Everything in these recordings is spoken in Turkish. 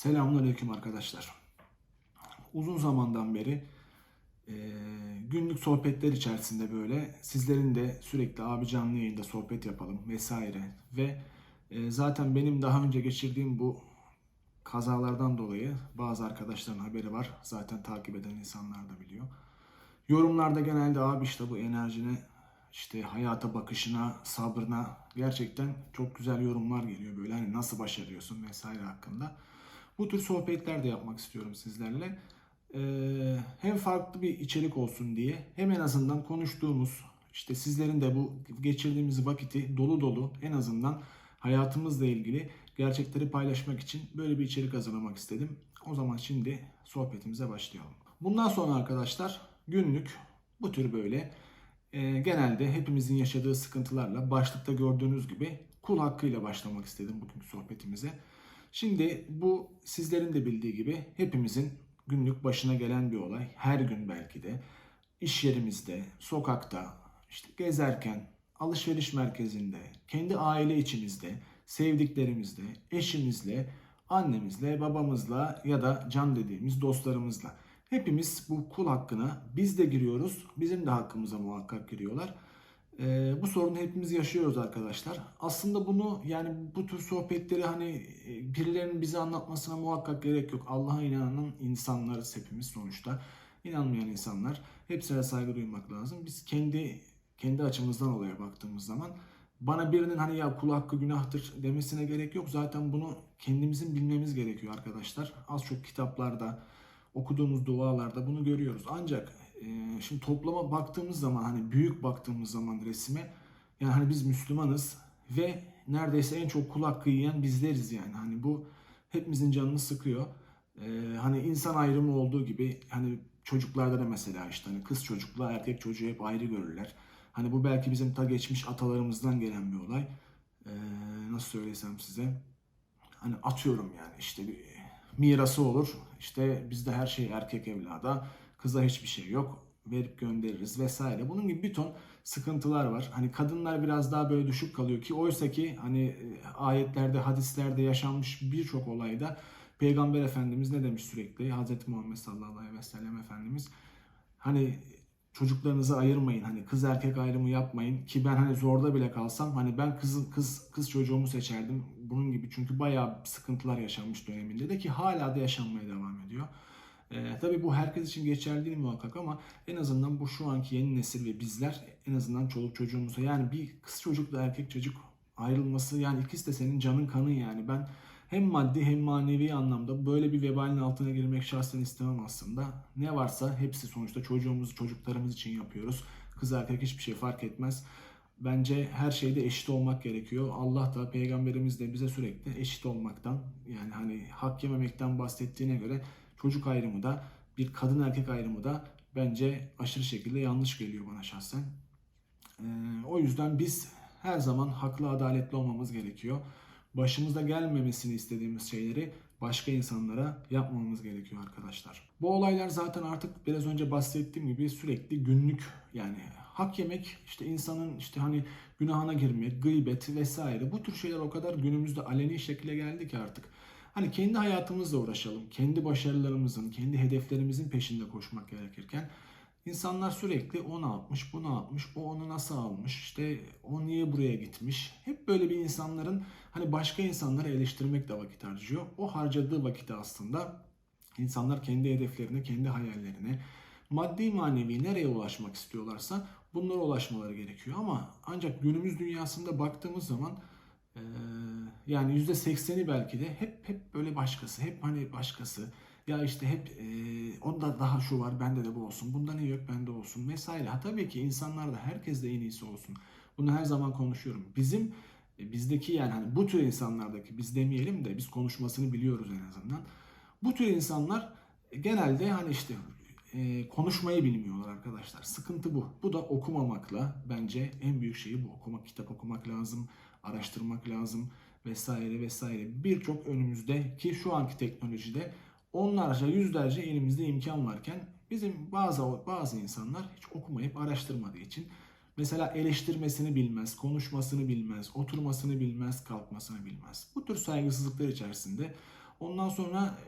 Selamünaleyküm arkadaşlar. Uzun zamandan beri e, günlük sohbetler içerisinde böyle sizlerin de sürekli abi canlı yayında sohbet yapalım vesaire ve e, zaten benim daha önce geçirdiğim bu kazalardan dolayı bazı arkadaşların haberi var. Zaten takip eden insanlar da biliyor. Yorumlarda genelde abi işte bu enerjine, işte hayata bakışına, sabrına gerçekten çok güzel yorumlar geliyor böyle hani nasıl başarıyorsun vesaire hakkında. Bu tür sohbetler de yapmak istiyorum sizlerle. Ee, hem farklı bir içerik olsun diye hem en azından konuştuğumuz işte sizlerin de bu geçirdiğimiz vakiti dolu dolu en azından hayatımızla ilgili gerçekleri paylaşmak için böyle bir içerik hazırlamak istedim. O zaman şimdi sohbetimize başlayalım. Bundan sonra arkadaşlar günlük bu tür böyle e, genelde hepimizin yaşadığı sıkıntılarla başlıkta gördüğünüz gibi kul hakkıyla başlamak istedim bugünkü sohbetimize. Şimdi bu sizlerin de bildiği gibi hepimizin günlük başına gelen bir olay. Her gün belki de iş yerimizde, sokakta, işte gezerken, alışveriş merkezinde, kendi aile içimizde, sevdiklerimizle, eşimizle, annemizle, babamızla ya da can dediğimiz dostlarımızla. Hepimiz bu kul hakkına biz de giriyoruz. Bizim de hakkımıza muhakkak giriyorlar. Ee, bu sorunu hepimiz yaşıyoruz arkadaşlar. Aslında bunu yani bu tür sohbetleri hani e, birilerinin bize anlatmasına muhakkak gerek yok. Allah'a inanan insanlarız hepimiz sonuçta. İnanmayan insanlar hepsine saygı duymak lazım. Biz kendi kendi açımızdan olaya baktığımız zaman bana birinin hani ya kul hakkı günahtır demesine gerek yok. Zaten bunu kendimizin bilmemiz gerekiyor arkadaşlar. Az çok kitaplarda, okuduğumuz dualarda bunu görüyoruz. Ancak e, şimdi toplama baktığımız zaman hani büyük baktığımız zaman resime yani hani biz Müslümanız ve neredeyse en çok kul hakkı bizleriz yani. Hani bu hepimizin canını sıkıyor. E, hani insan ayrımı olduğu gibi hani çocuklarda da mesela işte hani kız çocukla erkek çocuğu hep ayrı görürler. Hani bu belki bizim ta geçmiş atalarımızdan gelen bir olay. E, nasıl söylesem size. Hani atıyorum yani işte bir mirası olur. İşte bizde her şey erkek evlada. Kıza hiçbir şey yok. Verip göndeririz vesaire. Bunun gibi bir ton sıkıntılar var. Hani kadınlar biraz daha böyle düşük kalıyor ki oysa ki hani e, ayetlerde, hadislerde yaşanmış birçok olayda Peygamber Efendimiz ne demiş sürekli? Hazreti Muhammed sallallahu aleyhi ve sellem Efendimiz hani çocuklarınızı ayırmayın. Hani kız erkek ayrımı yapmayın ki ben hani zorda bile kalsam hani ben kız kız kız çocuğumu seçerdim. Bunun gibi çünkü bayağı sıkıntılar yaşanmış döneminde de ki hala da yaşanmaya devam ediyor. Ee, tabii bu herkes için geçerli değil muhakkak ama en azından bu şu anki yeni nesil ve bizler en azından çoluk çocuğumuza yani bir kız çocukla erkek çocuk ayrılması yani ikisi de senin canın kanın yani ben hem maddi hem manevi anlamda böyle bir vebalin altına girmek şahsen istemem aslında. Ne varsa hepsi sonuçta çocuğumuz, çocuklarımız için yapıyoruz. Kız erkek hiçbir şey fark etmez. Bence her şeyde eşit olmak gerekiyor. Allah da peygamberimiz de bize sürekli eşit olmaktan yani hani hak yememekten bahsettiğine göre çocuk ayrımı da bir kadın erkek ayrımı da bence aşırı şekilde yanlış geliyor bana şahsen. Ee, o yüzden biz her zaman haklı adaletli olmamız gerekiyor. Başımıza gelmemesini istediğimiz şeyleri başka insanlara yapmamamız gerekiyor arkadaşlar. Bu olaylar zaten artık biraz önce bahsettiğim gibi sürekli günlük yani hak yemek işte insanın işte hani günahına girmek, gıybet vesaire bu tür şeyler o kadar günümüzde aleni şekilde geldi ki artık. Hani kendi hayatımızla uğraşalım, kendi başarılarımızın, kendi hedeflerimizin peşinde koşmak gerekirken insanlar sürekli o ne yapmış, bu ne yapmış, o onu nasıl almış, işte o niye buraya gitmiş. Hep böyle bir insanların hani başka insanları eleştirmekle vakit harcıyor. O harcadığı vakitte aslında insanlar kendi hedeflerine, kendi hayallerine, maddi manevi nereye ulaşmak istiyorlarsa bunlara ulaşmaları gerekiyor. Ama ancak günümüz dünyasında baktığımız zaman ee, yani yüzde sekseni belki de hep hep böyle başkası, hep hani başkası. Ya işte hep e, onda daha şu var, bende de bu olsun, bunda ne yok, bende olsun vesaire. Ha, tabii ki insanlar da herkes de en iyisi olsun. Bunu her zaman konuşuyorum. Bizim e, bizdeki yani hani bu tür insanlardaki biz demeyelim de biz konuşmasını biliyoruz en azından. Bu tür insanlar genelde hani işte e, konuşmayı bilmiyorlar arkadaşlar. Sıkıntı bu. Bu da okumamakla bence en büyük şeyi bu. Okumak, kitap okumak lazım, araştırmak lazım vesaire vesaire. Birçok önümüzde ki şu anki teknolojide onlarca, yüzlerce elimizde imkan varken bizim bazı bazı insanlar hiç okumayıp araştırmadığı için mesela eleştirmesini bilmez, konuşmasını bilmez, oturmasını bilmez, kalkmasını bilmez. Bu tür saygısızlıklar içerisinde Ondan sonra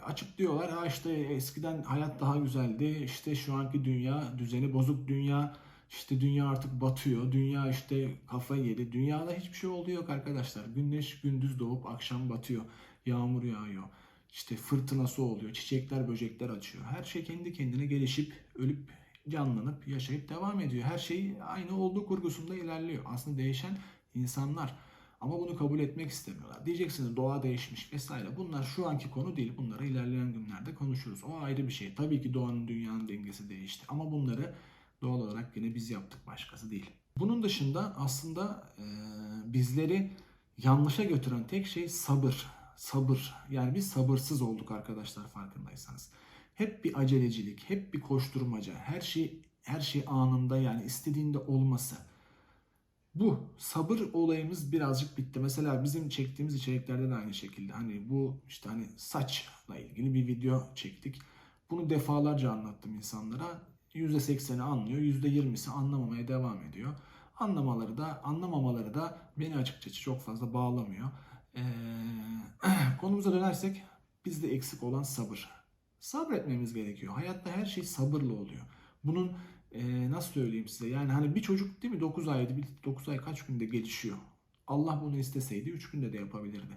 e, açıklıyorlar. Ha işte eskiden hayat daha güzeldi. İşte şu anki dünya düzeni bozuk dünya. İşte dünya artık batıyor. Dünya işte kafayı yedi. Dünyada hiçbir şey olduğu yok arkadaşlar. Güneş gündüz doğup akşam batıyor. Yağmur yağıyor. İşte fırtınası oluyor. Çiçekler, böcekler açıyor. Her şey kendi kendine gelişip, ölüp, canlanıp, yaşayıp devam ediyor. Her şey aynı olduğu kurgusunda ilerliyor. Aslında değişen insanlar. Ama bunu kabul etmek istemiyorlar. Diyeceksiniz doğa değişmiş vesaire. Bunlar şu anki konu değil. Bunları ilerleyen günlerde konuşuruz. O ayrı bir şey. Tabii ki doğanın dünyanın dengesi değişti. Ama bunları doğal olarak yine biz yaptık başkası değil. Bunun dışında aslında e, bizleri yanlışa götüren tek şey sabır. Sabır. Yani biz sabırsız olduk arkadaşlar farkındaysanız. Hep bir acelecilik, hep bir koşturmaca, her şey her şey anında yani istediğinde olması. Bu sabır olayımız birazcık bitti. Mesela bizim çektiğimiz içeriklerde de aynı şekilde. Hani bu işte hani saçla ilgili bir video çektik. Bunu defalarca anlattım insanlara. %80'i anlıyor, %20'si anlamamaya devam ediyor. Anlamaları da anlamamaları da beni açıkçası çok fazla bağlamıyor. Ee, konumuza dönersek bizde eksik olan sabır. Sabretmemiz gerekiyor. Hayatta her şey sabırla oluyor. Bunun e, nasıl söyleyeyim size? Yani hani bir çocuk değil mi 9 ayda, 9 ay kaç günde gelişiyor. Allah bunu isteseydi 3 günde de yapabilirdi.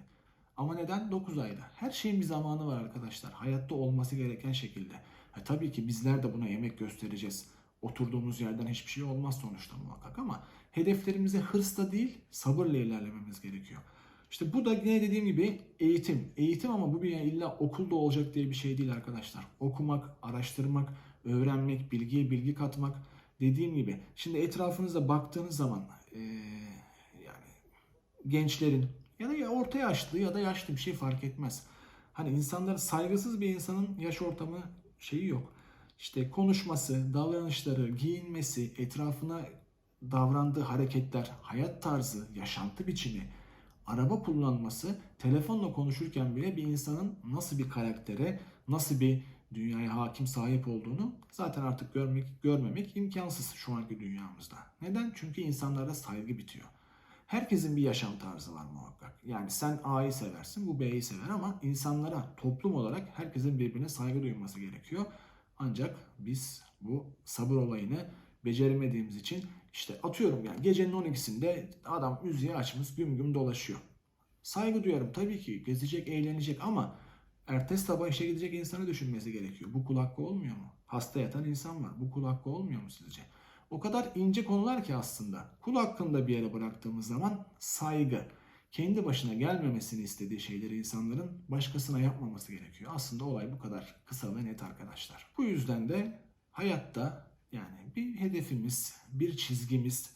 Ama neden 9 ayda? Her şeyin bir zamanı var arkadaşlar. Hayatta olması gereken şekilde. Ha, tabii ki bizler de buna yemek göstereceğiz. Oturduğumuz yerden hiçbir şey olmaz sonuçta muhakkak ama hedeflerimize hırsla değil sabırla ilerlememiz gerekiyor. İşte bu da yine dediğim gibi eğitim. Eğitim ama bu bir yani illa okulda olacak diye bir şey değil arkadaşlar. Okumak, araştırmak, öğrenmek, bilgiye bilgi katmak. Dediğim gibi şimdi etrafınıza baktığınız zaman ee, yani gençlerin ya da orta yaşlı ya da yaşlı bir şey fark etmez. Hani insanlar saygısız bir insanın yaş ortamı şeyi yok. İşte konuşması, davranışları, giyinmesi, etrafına davrandığı hareketler, hayat tarzı, yaşantı biçimi, araba kullanması, telefonla konuşurken bile bir insanın nasıl bir karaktere, nasıl bir dünyaya hakim sahip olduğunu zaten artık görmek görmemek imkansız şu anki dünyamızda. Neden? Çünkü insanlara saygı bitiyor. Herkesin bir yaşam tarzı var muhakkak. Yani sen A'yı seversin, bu B'yi sever ama insanlara, toplum olarak herkesin birbirine saygı duyması gerekiyor. Ancak biz bu sabır olayını beceremediğimiz için işte atıyorum yani gecenin 12'sinde adam müziği açmış güm güm dolaşıyor. Saygı duyarım tabii ki gezecek, eğlenecek ama ertesi sabah işe gidecek insanı düşünmesi gerekiyor. Bu kul hakkı olmuyor mu? Hasta yatan insan var. Bu kul hakkı olmuyor mu sizce? O kadar ince konular ki aslında. Kul hakkında bir yere bıraktığımız zaman saygı. Kendi başına gelmemesini istediği şeyleri insanların başkasına yapmaması gerekiyor. Aslında olay bu kadar kısa ve net arkadaşlar. Bu yüzden de hayatta yani bir hedefimiz, bir çizgimiz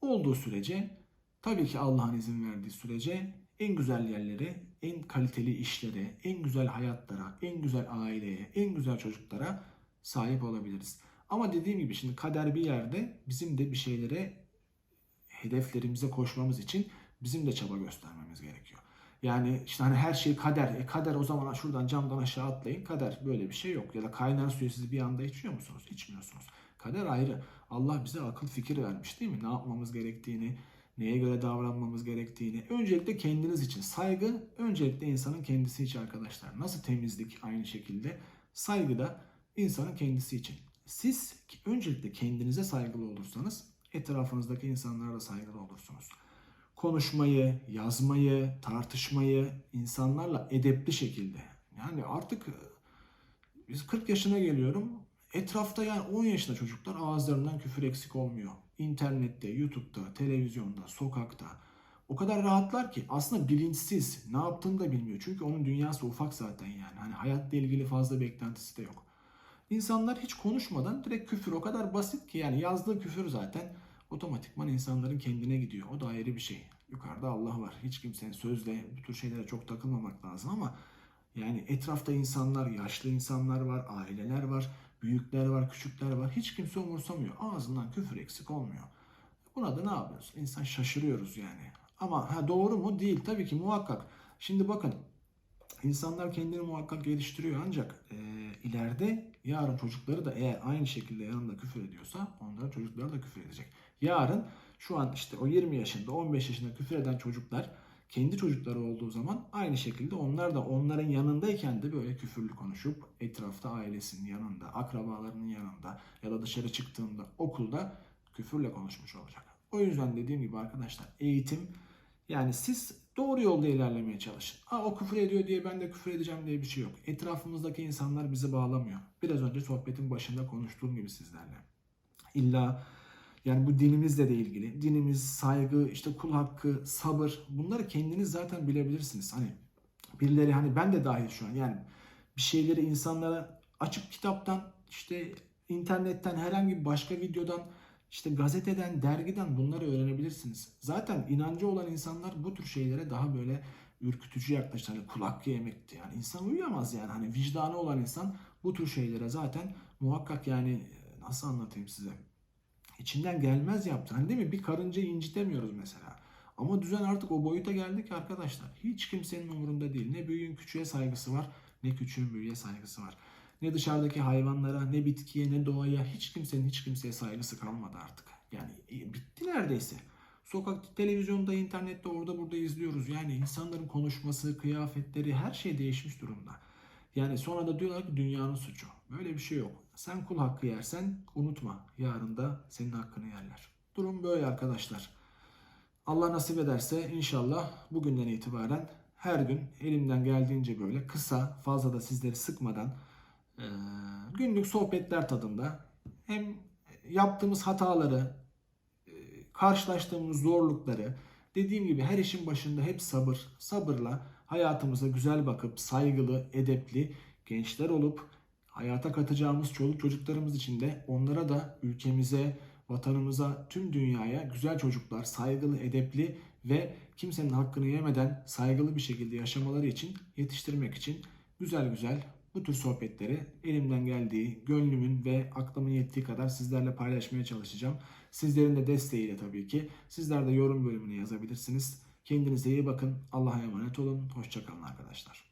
olduğu sürece tabii ki Allah'ın izin verdiği sürece en güzel yerlere, en kaliteli işlere, en güzel hayatlara, en güzel aileye, en güzel çocuklara sahip olabiliriz. Ama dediğim gibi şimdi kader bir yerde bizim de bir şeylere hedeflerimize koşmamız için bizim de çaba göstermemiz gerekiyor. Yani işte hani her şey kader. E kader o zaman şuradan camdan aşağı atlayın. Kader böyle bir şey yok. Ya da kaynar suyu siz bir anda içiyor musunuz? İçmiyorsunuz. Kader ayrı. Allah bize akıl fikir vermiş değil mi? Ne yapmamız gerektiğini, neye göre davranmamız gerektiğini. Öncelikle kendiniz için. Saygı öncelikle insanın kendisi için arkadaşlar. Nasıl temizlik aynı şekilde. Saygı da insanın kendisi için. Siz öncelikle kendinize saygılı olursanız etrafınızdaki insanlara da saygılı olursunuz. Konuşmayı, yazmayı, tartışmayı insanlarla edepli şekilde. Yani artık e, biz 40 yaşına geliyorum. Etrafta yani 10 yaşında çocuklar ağızlarından küfür eksik olmuyor. İnternette, YouTube'da, televizyonda, sokakta. O kadar rahatlar ki aslında bilinçsiz ne yaptığını da bilmiyor. Çünkü onun dünyası ufak zaten yani. Hani hayatla ilgili fazla beklentisi de yok. İnsanlar hiç konuşmadan direkt küfür o kadar basit ki yani yazdığı küfür zaten otomatikman insanların kendine gidiyor. O da ayrı bir şey. Yukarıda Allah var. Hiç kimsenin sözle bu tür şeylere çok takılmamak lazım ama yani etrafta insanlar, yaşlı insanlar var, aileler var, büyükler var, küçükler var. Hiç kimse umursamıyor. Ağzından küfür eksik olmuyor. Buna da ne yapıyoruz? İnsan şaşırıyoruz yani. Ama ha, doğru mu? Değil. Tabii ki muhakkak. Şimdi bakın İnsanlar kendini muhakkak geliştiriyor ancak e, ileride yarın çocukları da eğer aynı şekilde yanında küfür ediyorsa onların çocukları da küfür edecek. Yarın şu an işte o 20 yaşında 15 yaşında küfür eden çocuklar kendi çocukları olduğu zaman aynı şekilde onlar da onların yanındayken de böyle küfürlü konuşup etrafta ailesinin yanında, akrabalarının yanında ya da dışarı çıktığında okulda küfürle konuşmuş olacak. O yüzden dediğim gibi arkadaşlar eğitim yani siz doğru yolda ilerlemeye çalışın. Aa, o küfür ediyor diye ben de küfür edeceğim diye bir şey yok. Etrafımızdaki insanlar bizi bağlamıyor. Biraz önce sohbetin başında konuştuğum gibi sizlerle. İlla yani bu dinimizle de ilgili. Dinimiz, saygı, işte kul hakkı, sabır bunları kendiniz zaten bilebilirsiniz. Hani birileri hani ben de dahil şu an yani bir şeyleri insanlara açıp kitaptan işte internetten herhangi bir başka videodan işte gazeteden, dergiden bunları öğrenebilirsiniz. Zaten inancı olan insanlar bu tür şeylere daha böyle ürkütücü yaklaşır. Hani kulak yemekti yani insan uyuyamaz yani. Hani vicdanı olan insan bu tür şeylere zaten muhakkak yani nasıl anlatayım size? İçinden gelmez yaptı. Hani değil mi? Bir karıncayı incitemiyoruz mesela. Ama düzen artık o boyuta geldi ki arkadaşlar. Hiç kimsenin umurunda değil. Ne büyüğün küçüğe saygısı var, ne küçüğün büyüğe saygısı var. Ne dışarıdaki hayvanlara, ne bitkiye, ne doğaya hiç kimsenin hiç kimseye saygısı kalmadı artık. Yani e, bitti neredeyse. Sokakta, televizyonda, internette, orada burada izliyoruz. Yani insanların konuşması, kıyafetleri her şey değişmiş durumda. Yani sonra da diyorlar ki dünyanın suçu. Böyle bir şey yok. Sen kul hakkı yersen unutma. Yarın da senin hakkını yerler. Durum böyle arkadaşlar. Allah nasip ederse inşallah bugünden itibaren her gün elimden geldiğince böyle kısa, fazla da sizleri sıkmadan günlük sohbetler tadında. Hem yaptığımız hataları, eee, karşılaştığımız zorlukları, dediğim gibi her işin başında hep sabır, sabırla hayatımıza güzel bakıp saygılı, edepli gençler olup hayata katacağımız çoluk çocuklarımız için de onlara da ülkemize, vatanımıza, tüm dünyaya güzel çocuklar, saygılı, edepli ve kimsenin hakkını yemeden saygılı bir şekilde yaşamaları için yetiştirmek için güzel güzel bu tür sohbetleri elimden geldiği, gönlümün ve aklımın yettiği kadar sizlerle paylaşmaya çalışacağım. Sizlerin de desteğiyle tabii ki. Sizler de yorum bölümüne yazabilirsiniz. Kendinize iyi bakın. Allah'a emanet olun. Hoşçakalın arkadaşlar.